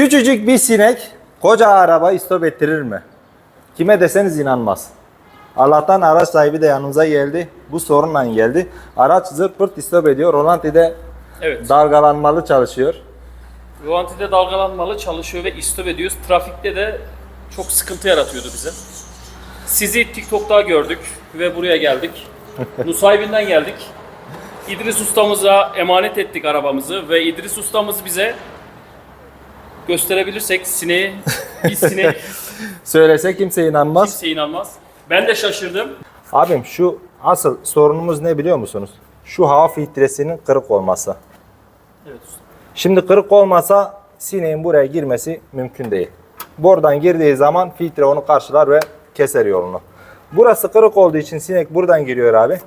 Küçücük bir sinek koca araba istop ettirir mi? Kime deseniz inanmaz. Allah'tan araç sahibi de yanımıza geldi. Bu sorunla geldi. Araç zırt pırt istop ediyor. Rolanti'de Evet. dalgalanmalı çalışıyor. Rolanti'de dalgalanmalı çalışıyor ve istop ediyoruz. Trafikte de çok sıkıntı yaratıyordu bize. Sizi TikTok'ta gördük ve buraya geldik. Nusaybin'den geldik. İdris ustamıza emanet ettik arabamızı ve İdris ustamız bize gösterebilirsek sineği, bir sinek Söylese kimse inanmaz. kimse inanmaz. Ben de şaşırdım. Abim şu asıl sorunumuz ne biliyor musunuz? Şu hava filtresinin kırık olması. Evet usta. Şimdi kırık olmasa sineğin buraya girmesi mümkün değil. Buradan girdiği zaman filtre onu karşılar ve keser yolunu. Burası kırık olduğu için sinek buradan giriyor abi.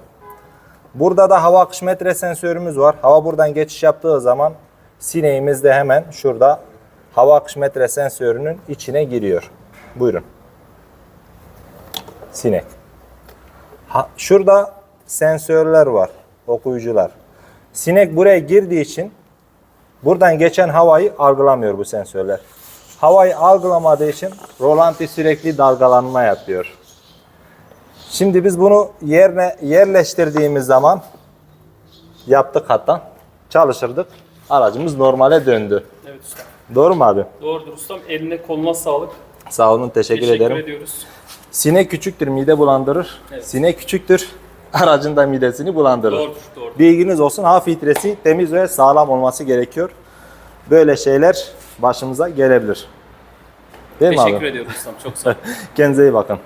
Burada da hava akış metre sensörümüz var. Hava buradan geçiş yaptığı zaman sineğimiz de hemen şurada hava akış metre sensörünün içine giriyor. Buyurun. Sinek. Ha, şurada sensörler var, okuyucular. Sinek buraya girdiği için buradan geçen havayı algılamıyor bu sensörler. Havayı algılamadığı için rolanti sürekli dalgalanma yapıyor. Şimdi biz bunu yerine yerleştirdiğimiz zaman yaptık hatta çalıştırdık. Aracımız normale döndü. Evet. Doğru mu abi? Doğrudur ustam. Eline koluna sağlık. Sağ olun teşekkür, Teşekkür ederim. ediyoruz. Sinek küçüktür mide bulandırır. Evet. Sinek küçüktür aracın da midesini bulandırır. Doğrudur, doğrudur. Bilginiz olsun hava filtresi temiz ve sağlam olması gerekiyor. Böyle şeyler başımıza gelebilir. Değil mi Teşekkür abi? ediyoruz ustam. Çok sağ olun. Kendinize iyi bakın.